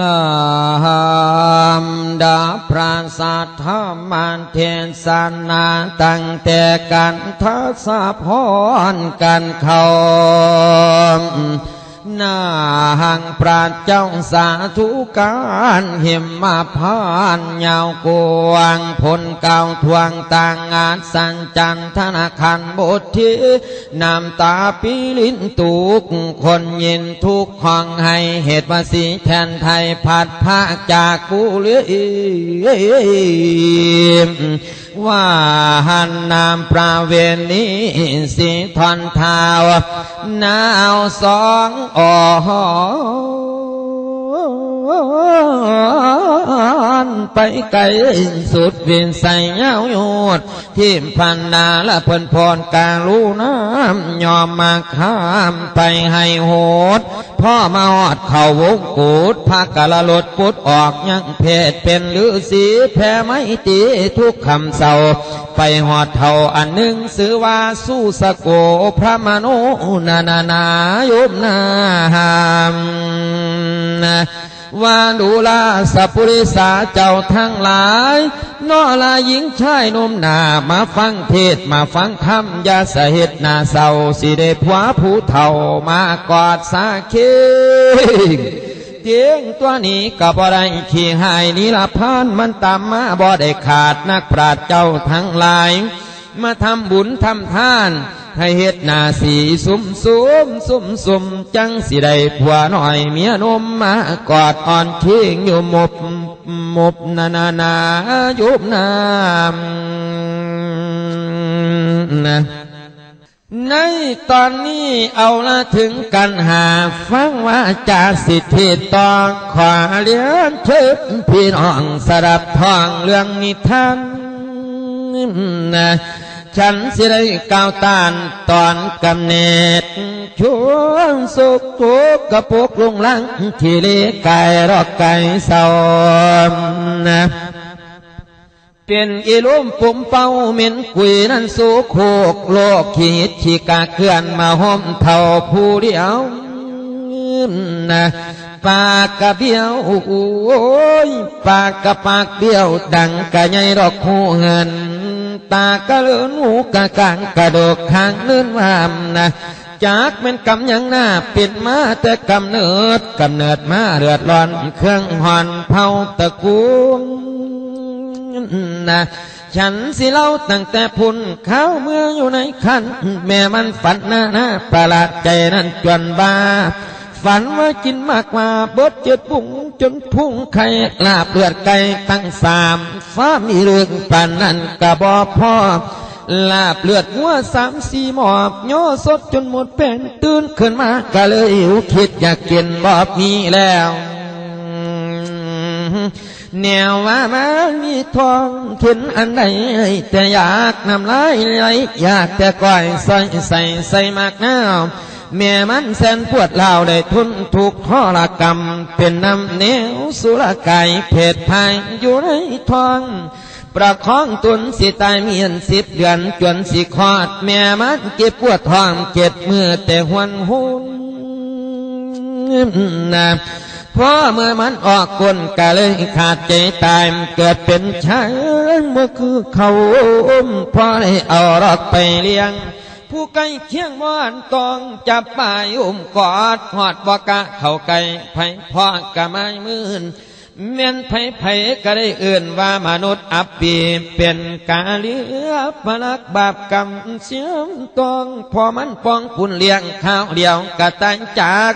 ลามดาพระสัทธามันเทนสานาตั้งแต่กันทัศพรกันเขา นาหังปราชเจ้าสาธุการเหิมมาพานยาวกวางผลเก่าทวงต่างงานสังจันธนาคารบทที่นำตาปิลินตุกคนยินทุกห้องให้เหตุภาษีแทนไทยผัดภาคจากกูเลือ ว่าหันนามปราเวณีสิทอนเท้านาวสองอ๋อ อนไปไกลสุดเวียนใส่เงาโยดที่พันนาละเพิ่นพรกางลูน้ำยอมมาข้ามไปให้โหด พ่อมาหอดเข่าวงกูดพากะละลดปุดออกยังเพศเป็นฤาษีแพ้ไม่ตีทุกคำเศร้าไปหอดเท่าอันหนึ่งซื้อว่าสู้สะโกพระมโนนานานายุบนาหาม วาดูลาสัพุริสาเจ้าทั้งหลายนอลาหญิงชายนมนามาฟังเทศมาฟังธรรมยาสเหตุนาเศร้าสิได้ผัวผู้เฒ่ามากอดสาเคเตียงตัวนี้กับอะไรขี่หายนิลพานมันตามมาบ่ได้ขาดนักปราชญ์เจ้าทั้งหลาย มาทำบุญทำทาน ให้เฮ็ดนาสีสุมสุมสุมสุมจังสิได้ผัวหน่อยเมียนมมากอดอ่อนเคียงอยู่มบมบนานานายุบนามนะในตอนนี้เอาละถึงกันหาฟังว่าจาสิทธิตองขวาเลียนเชิญพี่น้องสดับทองเรื่องนิทานนะ ฉันสิได้ก้าวตานตอนกำเนิดช่วงสุขทุกกระปุกลุงลังที่เลไก่รอกไก่เศร้านะเป็นอีลุมปุ่มเป้าเหม็นกุยนั่นสู้โคกโลกขีดขีกาเคลื่อนมาห่มเท่าผู้เดียวนะปากกะเบี้ยวโอ้ยปากกะปากเบี้ยวดังกะใหญ่ดอกคู่เงิน ตากะเลือนูกะกางกระโดกขางเลื่อนวามนะจากเป็นกำยังหน้าปิดมาแต่กำเนิดกำเนิดมาเดือดร้อนเครื่องหอนเผาตะกูลนะฉันสิเล่าตั้งแต่พุ่นเข้าเมื่ออยู่ในคันแม่มันฝันหน้าหน้าประหลาดใจนั่นจนบ้าฝันว่ากินมากมาเบิดเจ็ดปุ้งจนพุ่งไข่ลาบเลือดไก่ตั้งสาม ฟ้ามีเรื่องปานนั้นกะบอพ่อลาบเลือดหัวสามสี่หมอบย่อสดจนหมดแป้งตื่นขึ้นมาก็เลยหิวคิดอยากกินบอบมีแล้วแนวว่ามันมีทองเข็นอันใดแต่อยากนำลายไหลอยากแต่ก้อยใส่ใส่ใส่มากน้ำ แม่มันแสนปวดเล่าได้ทุนถูกทรกรรม เป็นน้ำเนวสุรไก่เพศภายอยู่ในท้อง ประคองตุนสิตายเมียนสิบเดือนจนสิคอด แม่มันเก็บปวดท้องเจ็บมือแต่หวนหุนนะเพราะเมื่อมันออกกลก็เลยขาดใจตายเกิดเป็นชายเมื่อคือเขาอุ้มพอได้เอารอกไปเลี้ยง ผู้ไก่เคียงมอนตองจับป่ายอุ้มกอดหอดบอกะเขาไก่ไผ่พ่อกะไม่มื่นเมียนไผ่ไผ่ก็ได้เอื่นว่ามนุษย์อับปีเป็นกาเลียพลักบาปกรรมเสียมตองพอมันปองคุณเลี้ยงข้าวเดียวกะตังจาก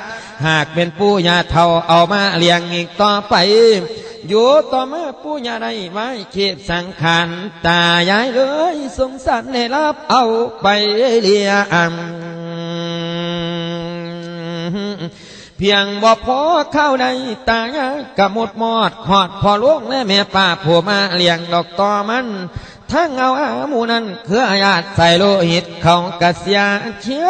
หากเป็นปู่ย่าเท่าเอามาเลี้ยงอีกต่อไป อยู่ต่อมาปู่ยาได้ไว้เขียสังขารตายายเลยสงสารให้รับเอาไปเลี้ยงเพียงบ่พอเข้าในตายากะหมดหมอดหอดพอลวกและแม่ป้าผัวมาเลี้ยงดอกตอมัน ทั้งเอาอาหมูนั้นคืออาญาตใส่โลหิตเขากะเสียเชื้อ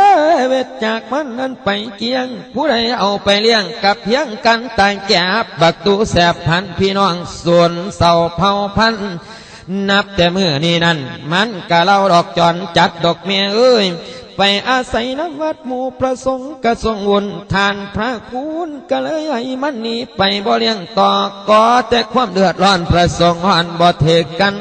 เวทจากมันนั้นไปเกียง ผู้ใดเอาไปเลี้ยงกับเพียงกันตายแก่บักตูแสบพันพี่น้องส่วนเศร้าเผาพันนับแต่เมื่อนี้นั้น มันกะเล่าดอกจอนจัดดอกเมียเอ้ยไปอาศัยนวัดหมู่ประสงค์กระทรงวนทานพระคุณก็เลยให้มันหนีไปบ่เลี้ยงต่อก่อแต่ความเดือดร้อนประสงค์หันบ่เทกัน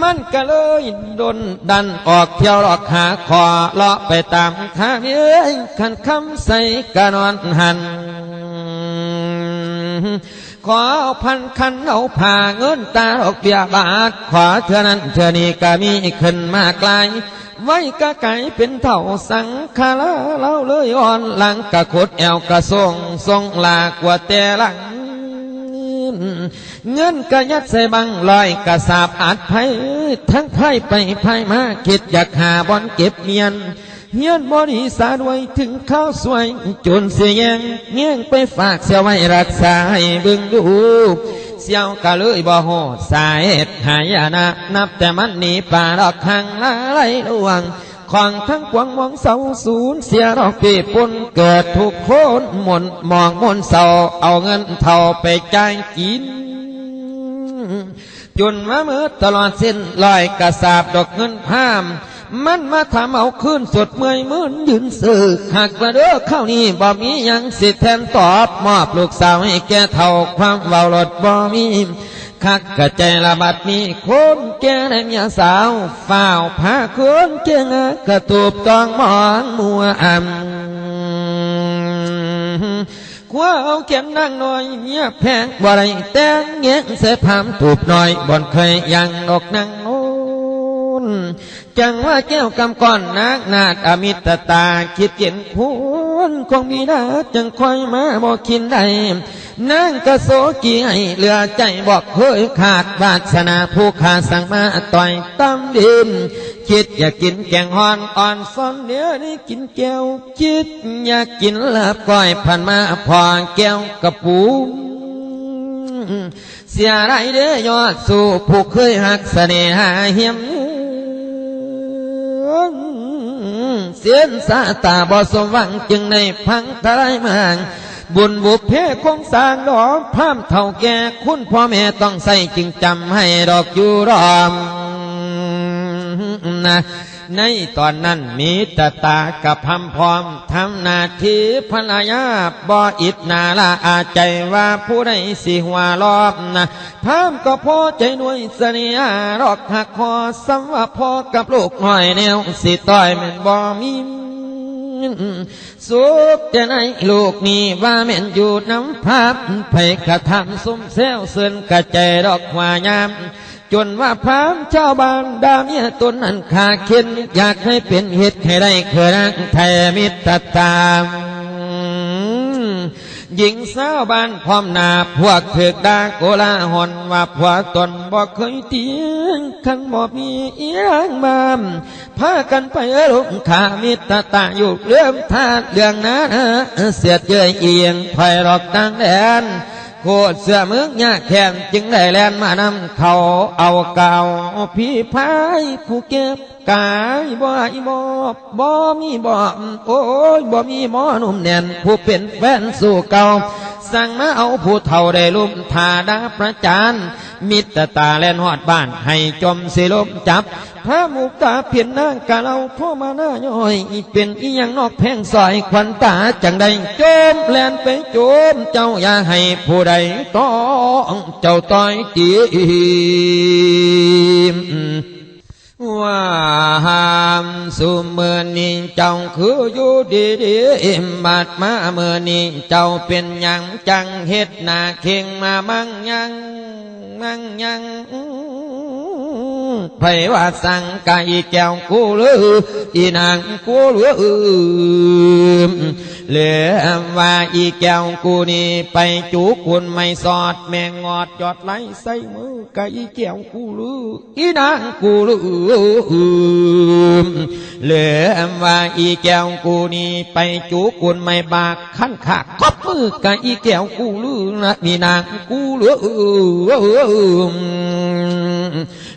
มันก็เลยดนดันออกเที่ยวหลอกหาคอเลาะไปตามทางเอ้ยขันคำใส่กะนอนหันขอเอพันคันเอาผ่าเงินตาดอกเบี้ยบาท ขอเท่านั้นเท่านี้ก็มีขึ้นมาไกล ไว้กะไก่เป็นเท่าสังคาลาเล่าเลยอ่อนหลังกะขดแอวกะทรงทรงลากว่าแต่หลัง เงินกระยัดใส่บังลอยกระสาบอาจไผทั้งไพ่ไปไพ่มาคิดอยากหาบอนเก็บเมียนเฮียนบริสาด้วยถึงข้าวสวยจนเสียงเงี้ยงไปฝากเสียไว้รักษาให้เบึงดูเสียวกะเลยบ่โหดสาเหายนะ นับแต่มันหนีป่าดอกหังละไหลลวง ของทั้งกวางมองเสาศูนย์เสียดอกปีปุ่นเกิดทุกโคนหมุนมองมนเสาเอาเงินเท่าไปจ่ายกินจนมาเมื่อตลอดเส้นลอยกระสาบดอกเงินพามมันมาทำเอาขึ้นสดเมื่อยมื่นยืนสื่อหากกระเด้อเข้านี่บ่มียังสิแทนตอบมอบลูกสาวให้แกเท่าความเบาหลดบ่มี คักกระใจระบาดมีคนแก่ในเมียสาวฝ้าวพาคนเก่งกระตูบต้องมองมัวอำคว้าเอาแขนนั่งหน่อยเมียแพงบ่ไรแต่งเงี้ยเสพามถูบหน่อยบ่นเคยยังนกนั่งโน้นจังว่าแก้วกำก้อนนักนาดอมิตตาคิดเย็นพู นคงมีนาจังคอยมาบอกคินได้นางกระโสกีให้เหลือใจบอกเคยขาดบาสนาผู้ขาสั่งมาต่อยตั้มดิน คิดอยากกินแกงฮอนอ่อนซ้อนเดี๋ยวนี้กินแก้ว คิดอยากกินลาบก้อยผ่านมาพอแก้วกระปูเสียไรเด้อยอดสู่ผู้เคยหักเสน่หาเหียม เสียนสาตาบ่สวังจึงในพังทลายมางบุญบุพเพคงสร้างดอกพามเท่าแก่คุณพ่อแม่ต้องใส่จึงจำให้ดอกอยู่รอม นะในตอนนั้นมีตาตากับพำพร้อมทำนาทีภรรยาบ่อิดนาละอาใจว่าผู้ใดสิหัวรอบนะพามก็พอใจหน่วยเสนียรอกหักคอสัมว่าพอกับลูกหน่อยแนวสิต้อยม่นบ่มีสุขจะในลูกนี้ว่าแม่นอยู่น้ำภาพไปกระทำสุ่มเซลเสื่นกระใจดอกหวายาม จนว่าพรามเจ้าบ้านดาเมียตนนั้นขาเข็นอยากให้เป็นเหตุให้ได้เคยรักไทยมิตรตามหญิงสาวบ้านพร้อมหนาพวกเถือกดาโกลาหอนว่าผัวตนบอกเคยเตียงขันบอกมีอีร่างบามพากันไปลงขามิตรตาอยู่เรื่องทาดเรื่องนั้นเสียดเยยเอียงไฟรอกตั้งแดน โคตรเสื้อมึงยากแค้นจึงได้แลนมานำเขาเอาเก่าพี่พายผู้เก็บกายบ่อีบ่บ่มีบ่โอ้ยบ่มีหมอหนุ่มแน่นผู้เป็นแฟนสู่เก่าสั่งมาเอาผู้เฒ่าได้ลุมทาดาประจานมิตรตาแลนหอดบ้านให้จมสิลมจับ พระมุกตาเพียนนางกะเราโทรมาหน้าย่อยเป็นอีหยังนอกแพงซอยควันตาจังใดโจมแลนไปโจมเจ้าอย่าให้ผู้ใดต้องเจ้าต้อยตีมว่าหามสุเมื่อนี้เจ้าคืออยู่ดีดีบัดมาเมื่อนี้เจ้าเป็นยังจังเฮ็ดหน้าเข่งมามั่งยังมั่งยัง ไผว่าสั่งไก่แก้วกูหรืออีนางกูหรือเหลือว่าอีแก้วกูนี่ไปจูคุณไม่สอดแมงงอดจอดไหลใส่มือไก่แก้วกูหรืออีนางกูหรือเหลือว่าอีแก้วกูนี่ไปจูคุณไม่บากขั้นขากคบมือไก่แก้วกูหรือนะนี่นางกูหรือ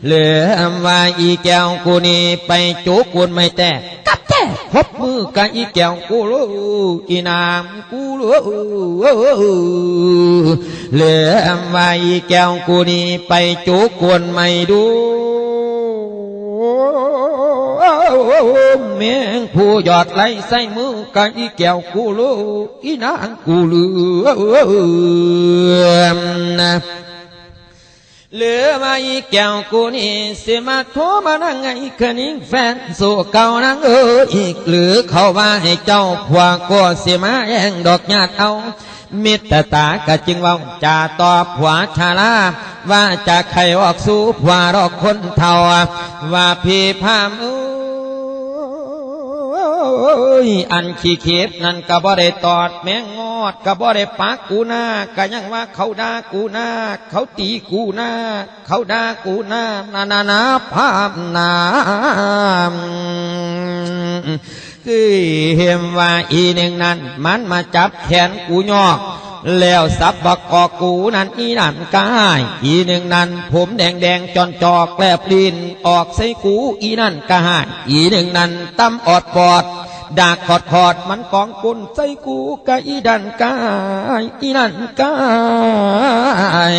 เหลือว่าอีแก้วกูนี่ไปจูคุณไม่แต่กับแต่คบมือไก่แก้วกูหรืออีนางกูหรือเหลือว่าอีแก้วกูนี่ไปจูคุณไม่ดูแมมงผู้หยอดไหลใส่มือกันอีแก้วกูรู้อีนางกูลืมนะเหลือมาอีแก้วกูนี่สิมาโทรมานั่งไงคืนนี้แฟนสู่เก่านังเอออีกหรือเขาว่าให้เจ้าผัวก็สิมาแย่งดอกญาติเอามิตรตากะจึงว่าจะตอบผัวชาลาว่าจะใครออกสู่ผัวรอกคนเท่าว่าพี่พามเอ้ยอันขี้เข็บนั่นก็บ่ได้ตอดแมงงอ อดก็บ่ได้ปักกูหน้าก็ยังว่าเขาด่ากูหน้า เขาตีกูหน้า เขาด่ากูหน้านานานาพามนาคือเห็นว่าอีหนึ่งนั้น มันมาจับแขนกูยอกแล้วสับบักกอกกูนั่นอีนั่นกายอีหนึ่งนั้น ผมแดงแดงจอนจอกแกลบลินออกใส่กูอีนั่นกายอีหนึ่งนั้นตั้มออดปอด ดากขอดขอดมันกองกุนใส่กูกะอีดันกายอีนั่นกาย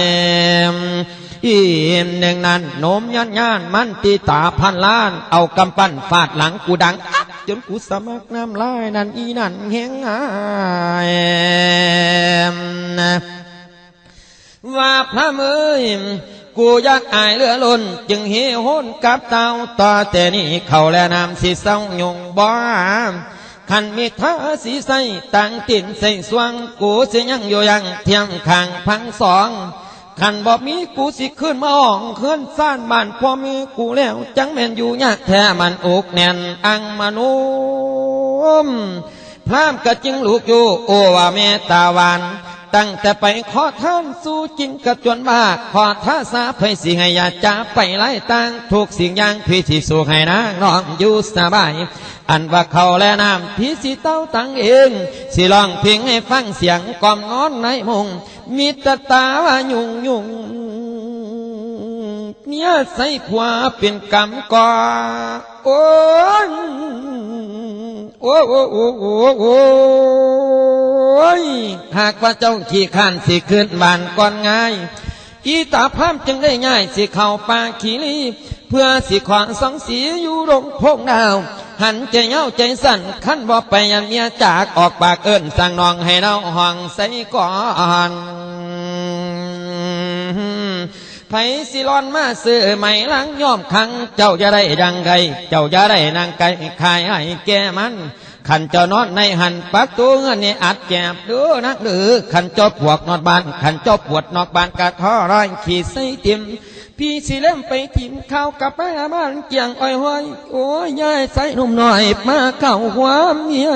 อีมหนึ่งนั้นโนมยันยานมันตีตาพันล้าน เอากำปั้นฟาดหลังกูดัง จนกูสมักน้ำลายนั่นอีนั่นแหงอายว่าพระเมย กูอยากอายเลือล้นจึงเฮโหนกับเตาต่อแต่นี่เขาและนำสิเศร้ายงบ่ขันมีท่าสีใสตั้งติ่นใส่สวง กูสิยังอยู่ยังเทียงขางพังสองขันบอกมีกูสิขึ้นมาอ่องขึ้นซ่านบ้านพอมีกูแล้ว จังแม่นอยู่ยากแท้มันอกแน่นอังมนุมพรามกะจึงลูกอยู่ โอว่าเมตตาวาน ตั้งแต่ไปขอท่านสู้จริงกระจวนมาก ขอท่าสาไพสิให้ยาจาไปไล่ตังทุกสิ่งอย่างพี่ที่สู้ให้นางน้องอยู่สบาย อันว่าเขาและน้ำพี่สิเต้าตั้งเอง สิลองเพียงให้ฟังเสียงกล่อมนอนในมุง มีตาตาว่ายุ่งยุ่งเนี่ยใส่ขวาเป็นกรรมก่อโอ้ยโอ้โอ้โอ้โอ้โอ้ ย หากว่าเจ้าขี้ข้านสิขึ้นบานก่อนง่าย อีตาพามจึงได้ง่ายสิเข้าป่าขีรีเพื่อสิขวางสังสีอยู่รงพงดาว หันใจเหงาใจสั่นขั้นบ่ไปยันเมียจากออกปากเอิ้นสั่งนองให้เราห้องใส่ก่อนไผสิรอนมาซื้อใหม่ล้างย่อมคัง เจ้าจะได้ดังไกเจ้าจะได้นางไก่ขายให้แกมัน ขันเจ้านอนในหันปักตัวเงินนี่อัดแจบดูนักหรือขันเจ้าปวกนอนบ้าน ขันเจ้าปวดนอกบ้านกะท่อร้อยขีดใส่ติมพี่สิเล่มไปทิมข้าวกับแม่บ้านเกียงอ้อยห้อยโอ้ยยายใส่หนุ่มหน่อยมาเข้าความเมีย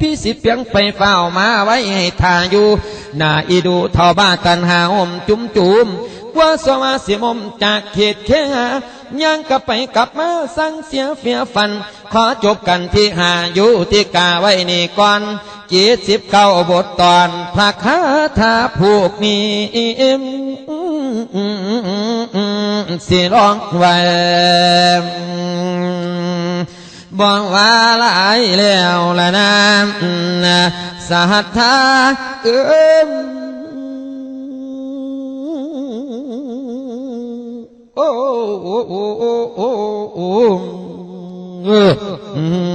พี่สิเปียงไปเฝ้ามาไว้ให้ทาอยู่หน้าอีดูเท่าบ้านกันหาอมจุ้มจุม ว่าสวาสิมมจากเขตเคหายังกลับไปกลับมาสั่งเสียเฟียฟัน ขอจบกันที่หาอยู่ที่กาไว้นี่ก่อนจีสิบเก้าบทตอนพระคาถาผูกนี้สิร้องไว้บอกว่าหลายแล้วละนะสหัทธาเอิมโอ้ oh, oh, oh, oh mm-hmm.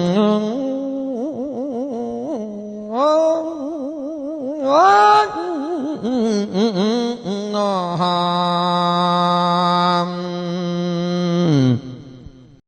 ah.